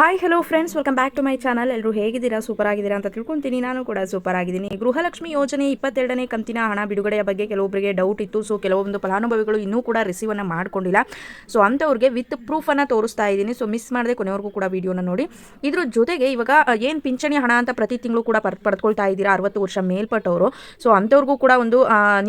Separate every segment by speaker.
Speaker 1: Hi hello friends welcome back to my channel ಎಲ್ಲರೂ ಹೇಗಿದ್ದೀರಾ? Super ಆಗಿದ್ದೀರಾ ಅಂತ ತಿಳ್ಕೊತೀನಿ. ನಾನು ಕೂಡ ಸೂಪರ್ ಆಗಿದ್ದೀನಿ. ಗೃಹಲಕ್ಷ್ಮಿ ಯೋಜನೆ ಇಪ್ಪತ್ತೆರಡನೇ ಕಂತಿನ ಹಣ ಬಿಡುಗಡೆಯ ಬಗ್ಗೆ ಕೆಲವೊಬ್ಬರಿಗೆ ಡೌಟ್ ಇತ್ತು. ಸೊ ಕೆಲವೊಂದು ಫಲಾನುಭವಿಗಳು ಇನ್ನೂ ಕೂಡ ರಿಸೀವನ್ನು ಮಾಡ್ಕೊಂಡಿಲ್ಲ. ಸೊ ಅಂಥವ್ರಿಗೆ ವಿತ್ ಪ್ರೂಫನ್ನು ತೋರಿಸ್ತಾ ಇದ್ದೀನಿ. ಸೊ ಮಿಸ್ ಮಾಡದೆ ಕೊನೆವರೆಗೂ ಕೂಡ ವಿಡಿಯೋನ ನೋಡಿ. ಇದ್ರ ಜೊತೆಗೆ ಇವಾಗ ಏನು ಪಿಂಚಣಿ ಹಣ ಅಂತ ಪ್ರತಿ ತಿಂಗಳು ಕೂಡ ಪಡ್ ಪಡ್ಕೊಳ್ತಾ ಇದ್ದೀರಾ? ಅರವತ್ತು ವರ್ಷ ಮೇಲ್ಪಟ್ಟವರು. ಸೊ ಅಂಥವ್ರಿಗೂ ಕೂಡ ಒಂದು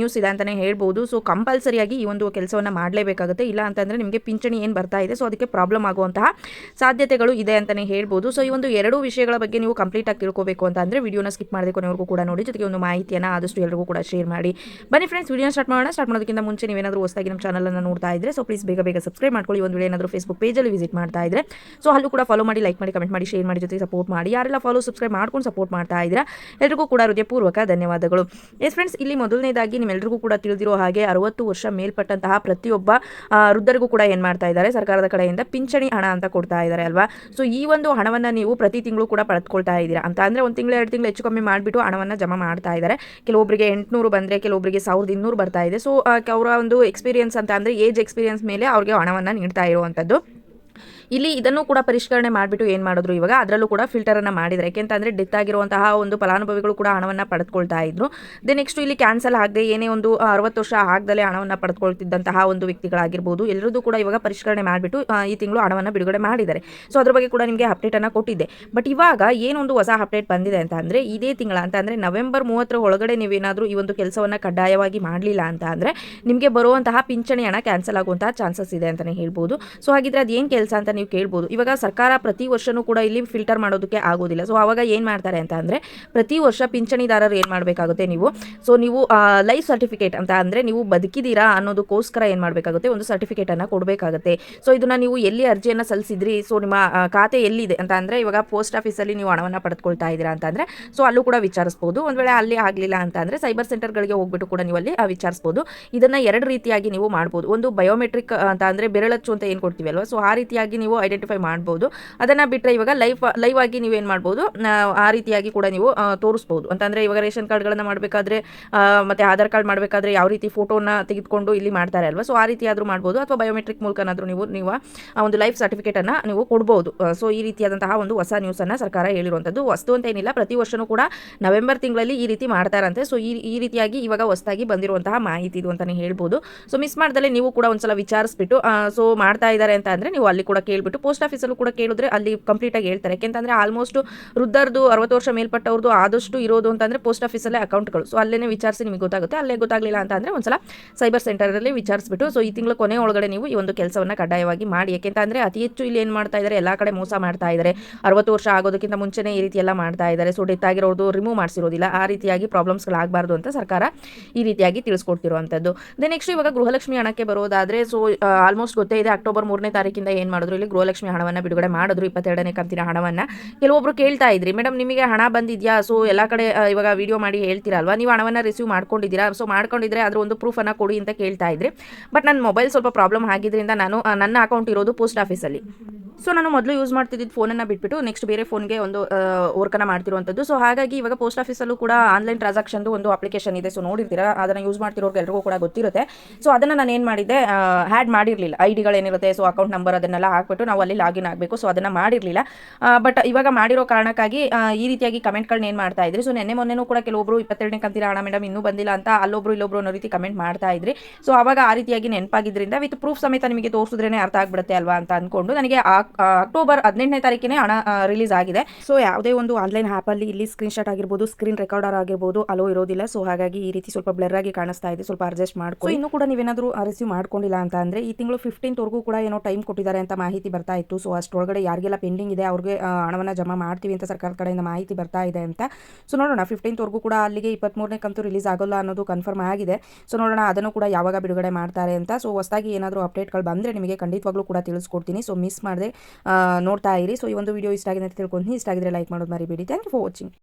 Speaker 1: ನ್ಯೂಸ್ ಇದೆ ಅಂತಲೇ ಹೇಳ್ಬೋದು. ಸೊ ಕಂಪಲ್ಸರಿಯಾಗಿ ಈ ಒಂದು ಕೆಲಸವನ್ನು ಮಾಡಲೇಬೇಕಾಗುತ್ತೆ. ಇಲ್ಲ ಅಂತಂದರೆ ನಿಮಗೆ ಪಿಂಚಣಿ ಏನು ಬರ್ತಾ ಇದೆ? ಸೊ ಅದಕ್ಕೆ ಪ್ರಾಬ್ಲಮ್ ಆಗುವಂತಹ ಸಾಧ್ಯತೆಗಳು ಇದೆ ಅಂತಲೇ ಹೇಳ್ಬೋದು. ಸೊ ಈ ಒಂದು ಎರಡು ವಿಷಯಗಳ ಬಗ್ಗೆ ನೀವು ಕಂಪ್ಲೀಟ್ ಆಗಿ ತಿಳ್ಕೋಬೇಕು ಅಂತ ಅಂದರೆ ವಿಡಿಯೋನ ಸ್ಕಿಪ್ ಮಾಡದೆ ಕೊನೆವರೆಗೂ ಕೂಡ ನೋಡಿ. ಜೊತೆಗೆ ಒಂದು ಮಾಹಿತಿಯನ್ನು ಆದಷ್ಟು ಎಲ್ಲರಿಗೂ ಕೂಡ ಶೇರ್ ಮಾಡಿ. ಬನ್ನಿ ಫ್ರೆಂಡ್ಸ್ ವಿಡಿಯೋನ ಸ್ಟಾರ್ಟ್ ಮಾಡೋಣ. ಸ್ಟಾರ್ಟ್ ಮಾಡೋದಕ್ಕಿಂತ ಮುಂಚೆ ನೀವೇನಾದರೂ ಹೊಸದಾಗಿ ನಮ್ಮ ಚಾನಲನ್ನು ನೋಡ್ತಾ ಇದ್ದರೆ ಸೊ ಪ್ಲೀಸ್ ಬೇಗ ಬೇಗ ಸಬ್ಸ್ಕ್ರೈಬ್ ಮಾಡ್ಕೊಳ್ಳಿ. ಒಂದು ವೇಳೆ ಏನಾದರೂ ಫೇಸ್ಬುಕ್ ಪೇಜಲ್ಲಿ ವಿಸಿಟ್ ಮಾಡ್ತಾ ಇದ್ದರೆ ಸೊ ಅಲ್ಲೂ ಕೂಡ ಫಾಲೋ ಮಾಡಿ ಲೈಕ್ ಮಾಡಿ ಕಮೆಂಟ್ ಮಾಡಿ ಶೇರ್ ಮಾಡಿ, ಜೊತೆಗೆ ಸಪೋರ್ಟ್ ಮಾಡಿ. ಯಾರೆಲ್ಲ ಫಾಲೋ ಸಬ್ಸ್ಕ್ರೈಬ್ ಮಾಡ್ಕೊಂಡು ಸಪೋರ್ಟ್ ಮಾಡ್ತಾ ಇದ್ದೀರಾ, ಎಲ್ರಿಗೂ ಕೂಡ ಹೃದಯಪೂರ್ವಕ ಧನ್ಯವಾದಗಳು. ಎಸ್ ಫ್ರೆಂಡ್ಸ್ ಇಲ್ಲಿ ಮೊದಲನೇದಾಗಿ ನಿಮ್ಮೆಲ್ಲರಿಗೂ ಕೂಡ ತಿಳಿದಿರೋ ಹಾಗೆ ಅರವತ್ತು ವರ್ಷ ಮೇಲ್ಪಟ್ಟಂತಹ ಪ್ರತಿಯೊಬ್ಬ ವೃದ್ಧರಿಗೂ ಕೂಡ ಏನು ಮಾಡ್ತಾ ಇದ್ದಾರೆ, ಸರ್ಕಾರದ ಕಡೆಯಿಂದ ಪಿಂಚಣಿ ಹಣ ಅಂತ ಕೊಡ್ತಾ ಇದ್ದಾರೆ ಅಲ್ವಾ? ಸೊ ಈ ಒಂದು ಹಣವನ್ನು ನೀವು ಪ್ರತಿ ತಿಂಗಳು ಕೂಡ ಪಡೆದುಕೊಳ್ತಾ ಇದ್ದೀರಾ? ಅಂತ ಅಂದರೆ ಒಂದು ತಿಂಗಳು, ಎರಡು ತಿಂಗಳು ಹೆಚ್ಚು ಕಮ್ಮಿ ಮಾಡಿಬಿಟ್ಟು ಹಣವನ್ನು ಜಮಾ ಮಾಡ್ತಾ ಇದ್ದಾರೆ ಕೆಲವೊಬ್ಬರಿಗೆ ಎಂಟುನೂರು ಬಂದರೆ ಕೆಲವೊಬ್ಬರಿಗೆ ಸಾವಿರದ ಇನ್ನೂರು ಬರ್ತಾ ಇದೆ. ಸೊ ಅವರ ಒಂದು ಎಕ್ಸ್ಪೀರಿಯನ್ಸ್ ಅಂತ ಅಂದರೆ ಏಜ್ ಎಕ್ಸ್ಪೀರಿಯನ್ಸ್ ಮೇಲೆ ಅವ್ರಿಗೆ ಹಣವನ್ನು ನೀಡ್ತಾ ಇರುವಂಥದ್ದು ಇಲ್ಲಿ ಇದನ್ನು ಕೂಡ ಪರಿಷ್ಕರಣೆ ಮಾಡಿಬಿಟ್ಟು ಏನು ಮಾಡಿದ್ರು? ಇವಾಗ ಅದರಲ್ಲೂ ಕೂಡ ಫಿಲ್ಟರನ್ನು ಮಾಡಿದ್ದಾರೆ. ಯಾಕೆಂತಂದರೆ ಡೆತ್ ಆಗಿರುವಂತಹ ಒಂದು ಫಲಾನುಭವಿಗಳು ಕೂಡ ಹಣವನ್ನು ಪಡೆದುಕೊಳ್ತಾ ಇದ್ರು. ದೆ ನೆಕ್ಸ್ಟ್ ಇಲ್ಲಿ ಕ್ಯಾನ್ಸಲ್ ಆಗದೆ ಏನೇ ಒಂದು ಅರವತ್ತು ವರ್ಷ ಆಗದಲ್ಲೇ ಹಣವನ್ನು ಪಡೆದುಕೊಳ್ತಿದ್ದಂತಹ ಒಂದು ವ್ಯಕ್ತಿಗಳಾಗಿರ್ಬೋದು. ಎಲ್ಲರದ್ದು ಕೂಡ ಇವಾಗ ಪರಿಷ್ಕರಣೆ ಮಾಡಿಬಿಟ್ಟು ಈ ತಿಂಗಳು ಹಣವನ್ನು ಬಿಡುಗಡೆ ಮಾಡಿದ್ದಾರೆ. ಸೊ ಅದ್ರ ಬಗ್ಗೆ ಕೂಡ ನಿಮಗೆ ಅಪ್ಡೇಟನ್ನು ಕೊಟ್ಟಿದ್ದೆ. ಬಟ್ ಇವಾಗ ಏನೊಂದು ಹೊಸ ಅಪ್ಡೇಟ್ ಬಂದಿದೆ ಅಂತ ಅಂದರೆ ಇದೇ ತಿಂಗಳ ಅಂತ ಅಂದರೆ ನವೆಂಬರ್ ಮೂವತ್ತರ ಒಳಗಡೆ ನೀವೇನಾದರೂ ಈ ಒಂದು ಕೆಲಸವನ್ನು ಕಡ್ಡಾಯವಾಗಿ ಮಾಡಲಿಲ್ಲ ಅಂತ ಅಂದರೆ ನಿಮಗೆ ಬರುವಂತಹ ಪಿಂಚಣಿ ಹಣ ಕ್ಯಾನ್ಸಲ್ ಆಗುವಂತಹ ಚಾನ್ಸಸ್ ಇದೆ ಅಂತಲೇ ಹೇಳ್ಬೋದು. ಸೊ ಹಾಗಿದ್ರೆ ಅದೇನು ಕೆಲಸ ಅಂತ ನೀವು ಕೇಳ್ಬೋದು. ಇವಾಗ ಸರ್ಕಾರ ಪ್ರತಿ ವರ್ಷನೂ ಕೂಡ ಇಲ್ಲಿ ಫಿಲ್ಟರ್ ಮಾಡೋದಕ್ಕೆ ಆಗೋದಿಲ್ಲ. ಸೊ ಅವಾಗ ಏನು ಮಾಡ್ತಾರೆ ಅಂತ ಅಂದರೆ, ಪ್ರತಿ ವರ್ಷ ಪಿಂಚಣಿದಾರರು ಏನು ಮಾಡಬೇಕಾಗುತ್ತೆ ನೀವು? ಸೊ ನೀವು ಲೈಫ್ ಸರ್ಟಿಫಿಕೇಟ್ ಅಂತ ಅಂದರೆ ನೀವು ಬದುಕಿದ್ದೀರಾ ಅನ್ನೋದಕ್ಕೋಸ್ಕರ ಏನು ಮಾಡಬೇಕಾಗುತ್ತೆ? ಒಂದು ಸರ್ಟಿಫಿಕೇಟನ್ನು ಕೊಡಬೇಕಾಗುತ್ತೆ. ಸೊ ಇದನ್ನು ನೀವು ಎಲ್ಲಿ ಅರ್ಜಿಯನ್ನು ಸಲ್ಲಿಸಿದ್ರಿ? ಸೊ ನಿಮ್ಮ ಖಾತೆ ಎಲ್ಲಿದೆ ಅಂತ ಅಂದರೆ, ಇವಾಗ ಪೋಸ್ಟ್ ಆಫೀಸಲ್ಲಿ ನೀವು ಹಣವನ್ನು ಪಡೆದುಕೊಳ್ತಾ ಇದ್ದೀರಾ ಅಂತ ಅಂದರೆ ಸೊ ಅಲ್ಲೂ ಕೂಡ ವಿಚಾರಿಸ್ಬೋದು. ಒಂದು ವೇಳೆ ಅಲ್ಲಿ ಆಗಲಿಲ್ಲ ಅಂತ ಅಂದರೆ ಸೈಬರ್ ಸೆಂಟರ್ಗಳಿಗೆ ಹೋಗ್ಬಿಟ್ಟು ಕೂಡ ನೀವು ಅಲ್ಲಿ ವಿಚಾರಿಸ್ಬೋದು. ಇದನ್ನು ಎರಡು ರೀತಿಯಾಗಿ ನೀವು ಮಾಡ್ಬೋದು. ಒಂದು ಬಯೋಮೆಟ್ರಿಕ್ ಅಂತ ಅಂದರೆ ಬೆರಳಚ್ಚು ಅಂತ ಏನು ಕೊಡ್ತೀವಿ ಅಲ್ವಾ? ಸೊ ಆ ರೀತಿಯಾಗಿ ನೀವು ಐಡೆಂಟಿಫೈ ಮಾಡ್ಬೋದು. ಅದನ್ನು ಬಿಟ್ಟರೆ ಇವಾಗ ಲೈಫ್ ಲೈವ್ ಆಗಿ ನೀವು ಏನು ಮಾಡ್ಬೋದು? ಆ, ರೀತಿಯಾಗಿ ಕೂಡ ನೀವು ತೋರಿಸ್ಬೋದು. ಅಂತಂದರೆ ಇವಾಗ ರೇಷನ್ ಕಾರ್ಡ್ಗಳನ್ನು ಮಾಡಬೇಕಾದ್ರೆ ಮತ್ತು ಆಧಾರ್ ಕಾರ್ಡ್ ಮಾಡಬೇಕಾದ್ರೆ ಯಾವ ರೀತಿ ಫೋಟೋನ ತೆಗೆದುಕೊಂಡು ಇಲ್ಲಿ ಮಾಡ್ತಾರೆ ಅಲ್ವಾ? ಸೊ ಆ ರೀತಿಯಾದರೂ ಮಾಡ್ಬೋದು. ಅಥವಾ ಬಯೋಮೆಟ್ರಿಕ್ ಮೂಲಕನಾದರೂ ನೀವು ನೀವು ಆ ಒಂದು ಲೈಫ್ ಸರ್ಟಿಫಿಕೇಟನ್ನು ನೀವು ಕೊಡ್ಬೋದು. ಸೊ ಈ ರೀತಿಯಾದಂತಹ ಒಂದು ಹೊಸ ನ್ಯೂಸನ್ನು ಸರ್ಕಾರ ಹೇಳಿರುವಂಥದ್ದು ವಸ್ತು ಅಂತ ಏನಿಲ್ಲ. ಪ್ರತಿ ವರ್ಷವೂ ಕೂಡ ನವೆಂಬರ್ ತಿಂಗಳಲ್ಲಿ ಈ ರೀತಿ ಮಾಡ್ತಾರಂತೆ. ಸೊ ಈ ಈ ರೀತಿಯಾಗಿ ಇವಾಗ ಹೊಸದಾಗಿ ಬಂದಿರುವಂತಹ ಮಾಹಿತಿ ಇದು ಅಂತಲೇ ಹೇಳ್ಬೋದು. ಸೊ ಮಿಸ್ ಮಾಡ್ದಲೇ ನೀವು ಕೂಡ ಒಂದ್ಸಲ ವಿಚಾರಿಸ್ಬಿಟ್ಟು ಸೊ ಮಾಡ್ತಾ ಇದ್ದಾರೆ ಅಂತ ಅಂದರೆ ನೀವು ಅಲ್ಲಿ ಕೂಡ ಕೇಳ್ಬಿಟ್ಟು ಪೋಸ್ಟ್ ಆಫೀಸಲ್ಲೂ ಕೂಡ ಕೇಳಿದ್ರೆ ಅಲ್ಲಿ ಕಂಪ್ಲೀಟ್ ಆಗಿ ಹೇಳ್ತಾರೆ. ಯಾಕೆಂತಂದ್ರೆ ಆಲ್ಮೋಸ್ಟ್ ವೃದ್ಧರದು ಅರವತ್ತು ವರ್ಷ ಮೇಲ್ಪಟ್ಟವ್ರದ್ದು ಆದಷ್ಟು ಇರೋದು ಅಂತಂದ್ರೆ ಪೋಸ್ಟ್ ಆಫೀಸಲ್ಲೇ ಅಕೌಂಟ್ಗಳು ಸೊ ಅಲ್ಲೇ ವಿಚಾರಿಸಿ ನಿಮಗೆ ಗೊತ್ತಾಗುತ್ತೆ. ಅಲ್ಲೇ ಗೊತ್ತಾಗಲಿಲ್ಲ ಅಂತ ಅಂದರೆ ಒಂದ್ಸಲ ಸೈಬರ್ ಸೆಂಟರಲ್ಲಿ ವಿಚಾರಿಸ್ಬಿಟ್ಟು ಸೊ ಈ ತಿಂಗಳ ಕೊನೆ ಒಳಗಡೆ ನೀವು ಈ ಒಂದು ಕೆಲಸವನ್ನ ಕಡ್ಡಾಯವಾಗಿ ಮಾಡಿ. ಯಾಕೆಂತಂದರೆ ಅತಿ ಹೆಚ್ಚು ಇಲ್ಲಿ ಏನು ಮಾಡ್ತಾ ಇದ್ದಾರೆ ಎಲ್ಲಾ ಕಡೆ ಮೋಸ ಮಾಡ್ತಾ ಇದ್ದಾರೆ ಅರವತ್ತು ವರ್ಷ ಆಗೋದಕ್ಕಿಂತ ಮುಂಚೆನೇ ಈ ರೀತಿ ಎಲ್ಲ ಮಾಡ್ತಾ ಇದ್ದಾರೆ ಸೊ ಡೆತ್ ಆಗಿರೋದು ರಿಮೂವ್ ಮಾಡಿಸಿರೋದಿಲ್ಲ. ಆ ರೀತಿಯಾಗಿ ಪ್ರಾಬ್ಲಮ್ಸ್ಗಳಾಗಬಾರ್ದು ಅಂತ ಸರ್ಕಾರ ಈ ರೀತಿಯಾಗಿ ತಿಳಿಸ್ಕೊಡ್ತಿರುವಂಥದ್ದು ದೆ ನೆಕ್ಸ್ಟ್ ಇವಾಗ ಗೃಹಲಕ್ಷ್ಮಿ ಹಣಕ್ಕೆ ಬರೋದಾದರೆ ಸೊ ಆಲ್ಮೋಸ್ಟ್ ಗೊತ್ತೇ ಇದೆ, ಅಕ್ಟೋಬರ್ ಮೂರನೇ ತಾರೀಕಿಂದ ಏನು ಮಾಡಿದ್ರು? ಇಲ್ಲಿ ಗೃಹಲಕ್ಷ್ಮಿ ಹಣವನ್ನು ಬಿಡುಗಡೆ ಮಾಡಿದ್ರು ಇಪ್ಪತ್ತೆರಡನೇ ಕಂತಿನ ಹಣವನ್ನು. ಕೆಲವೊಬ್ಬರು ಕೇಳ್ತಾ ಇದ್ರಿ ಮೇಡಮ್ ನಿಮಗೆ ಹಣ ಬಂದಿದೆಯಾ? ಸೊ, ಎಲ್ಲ ಕಡೆ ಇವಾಗ ವಿಡಿಯೋ ಮಾಡಿ ಹೇಳ್ತೀರಲ್ವಾ ನೀವು ಹಣವನ್ನು ರಿಸೀವ್ ಮಾಡ್ಕೊಂಡಿದ್ದೀರಾ? ಸೊ, ಮಾಡ್ಕೊಂಡಿದ್ರೆ ಅದ್ರ ಒಂದು ಪ್ರೂಫನ್ನು ಕೊಡಿ ಅಂತ ಕೇಳ್ತಾ ಇದ್ರಿ. ಬಟ್ ನನ್ನ ಮೊಬೈಲ್ ಸ್ವಲ್ಪ ಪ್ರಾಬ್ಲಮ್ ಆಗಿದ್ರಿಂದ ನಾನು ನನ್ನ ಅಕೌಂಟ್ ಇರೋದು ಪೋಸ್ಟ್ ಆಫೀಸಲ್ಲಿ ಸೊ ನಾನು ಮೊದಲು ಯೂಸ್ ಮಾಡ್ತಿದ್ದಿದ್ದು ಫೋನನ್ನು ಬಿಟ್ಬಿಟ್ಟು ನೆಕ್ಸ್ಟ್ ಬೇರೆ ಫೋನ್ಗೆ ಒಂದು ವರ್ಕನ್ನು ಮಾಡ್ತಿರುವಂಥದ್ದು ಸೊ ಹಾಗಾಗಿ ಇವಾಗ ಪೋಸ್ಟ್ ಆಫೀಸಲ್ಲೂ ಕೂಡ ಆನ್ಲೈನ್ ಟ್ರಾನ್ಸಾಕ್ಷನ್ದು ಒಂದು ಅಪ್ಲಿಕೇಶನ್ ಇದೆ. ಸೊ ನೋಡಿರ್ತೀರಾ, ಅದನ್ನು ಯೂಸ್ ಮಾಡ್ತಿರೋರ್ಗೆ ಎಲ್ರಿಗೂ ಕೂಡ ಗೊತ್ತಿರುತ್ತೆ. ಸೊ ಅದನ್ನು ನಾನು ಏನು ಮಾಡಿದ್ದೆ ಹ್ಯಾಡ್ ಮಾಡಿರಲಿಲ್ಲ. ಐ ಡಿಗಳೇನಿರುತ್ತೆ ಸೊ ಅಕೌಂಟ್ ನಂಬರ್ ಅದನ್ನೆಲ್ಲ ಹಾಕ್ಬಿಟ್ಟು ನಾವು ಅಲ್ಲಿ ಲಾಗಿನ್ ಆಗಬೇಕು. ಸೊ ಅದನ್ನು ಮಾಡಿರಲಿಲ್ಲ. ಬಟ್ ಇವಾಗ ಮಾಡಿರೋ ಕಾರಣಕ್ಕಾಗಿ ಈ ರೀತಿಯಾಗಿ ಕಮೆಂಟ್ಗಳನ್ನ ಏನು ಮಾಡ್ತಾ ಇದ್ರಿ? ಸೊ ನೆನ್ನೆ ಮೊನ್ನೆನೂ ಕೂಡ ಕೆಲವೊಬ್ರು ಇಪ್ಪತ್ತೆರಡನೇ ಕಂತಿರ ಹಣ ಮೇಡಮ್ ಇನ್ನೂ ಬಂದಿಲ್ಲ ಅಂತ ಅಲ್ಲೊಬ್ರು ಇಲ್ಲೊಬ್ರು ಅನ್ನೋ ರೀತಿ ಕಮೆಂಟ್ ಮಾಡ್ತಾ ಇದ್ರಿ. ಸೊ ಅವಾಗ ಆ ರೀತಿಯಾಗಿ ನೆನಪಾಗಿದ್ದರಿಂದ ವಿತ್ ಪ್ರೂಫ್ ಸಮೇತ ನಿಮಗೆ ತೋರಿಸಿದ್ರೇ ಅರ್ಥ ಆಗ್ಬಿಡುತ್ತೆ ಅಲ್ವಾ ಅಂತ ಅಂದ್ಕೊಂಡು ನನಗೆ ಆ- ಆ ಅಕ್ಟೋಬರ್ ಹದಿನೆಂಟನೇ ತಾರೀಕಿನೇ ಹಣ ರಿಲೀಸ್ ಆಗಿದೆ. ಸೊ ಯಾವುದೇ ಒಂದು ಆನ್ಲೈನ್ ಆ್ಯಪಲ್ಲಿ ಇಲ್ಲಿ ಸ್ಕ್ರೀನ್ ಶಾಟ್ ಆಗಿರ್ಬೋದು ಸ್ಕ್ರೀನ್ ರೆಕಾರ್ಡರ್ ಆಗಿರ್ಬೋದು, ಅಲೋ ಇರೋದಿಲ್ಲ. ಸೊ ಹಾಗಾಗಿ ಈ ರೀತಿ ಸ್ವಲ್ಪ ಬ್ಲರ್ ಆಗಿ ಕಾಣಿಸ್ತಾ ಇದೆ. ಸ್ವಲ್ಪ ಅಡ್ಜಸ್ಟ್ ಮಾಡ್ಕೊಂಡು ಇನ್ನೂ ಕೂಡ ನೀವೇನಾದರೂ ರಿಸೀವ್ ಮಾಡ್ಕೊಂಡಿಲ್ಲ ಅಂತ ಅಂದರೆ ಈ ತಿಂಗಳು ಫಿಫ್ಟೀನ್ತ್ವರೆಗೂ ಕೂಡ ಏನೋ ಟೈಮ್ ಕೊಟ್ಟಿದ್ದಾರೆ ಅಂತ ಮಾಹಿತಿ ಬರ್ತಾ ಇತ್ತು. ಸೊ ಅಷ್ಟೊಳಗಡೆ ಯಾರಿಗೆಲ್ಲ ಪೆಂಡಿಂಗ್ ಇದೆ, ಅವ್ರಿಗೆ ಹಣವನ್ನು ಜಮಾ ಮಾಡ್ತೀವಿ ಅಂತ ಸರ್ಕಾರದ ಕಡೆಯಿಂದ ಮಾಹಿತಿ ಬರ್ತಾ ಇದೆ ಅಂತ. ಸೊ ನೋಡೋಣ. ಫಿಫ್ಟೀನ್ತ್ವರೆಗೂ ಕೂಡ ಅಲ್ಲಿಗೆ ಇಪ್ಪತ್ತ್ಮೂರನೇ ಕಂತು ರಿಲೀಸ್ ಆಗೋಲ್ಲ ಅನ್ನೋದು ಕನ್ಫರ್ಮ್ ಆಗಿದೆ. ಸೊ ನೋಡೋಣ. ಅದನ್ನು ಕೂಡ ಯಾವಾಗ ಬಿಡುಗಡೆ ಮಾಡ್ತಾರೆ ಅಂತ. ಸೊ ಹೊಸದಾಗಿ ಏನಾದರೂ ಅಪ್ಡೇಟ್ಗಳು ಬಂದರೆ ನಿಮಗೆ ಖಂಡಿತವಾಗ್ಲೂ ಕೂಡ ತಿಳಿಸ್ಕೊಡ್ತೀನಿ. ಸೊ ಮಿಸ್ ಮಾಡದೆ. ನೋಡ್ತಾ ಇರಿ. ಸೊ ಈ ಒಂದು ವಿಡಿಯೋ ಇಷ್ಟ ಆಗಿದೆ ಅಂತ ತಿಳ್ಕೊಂಡು ಇಷ್ಟ ಆಗಿದ್ರೆ ಲೈಕ್ ಮಾಡೋದು ಮರಿಬೇಡಿ. Thank you for watching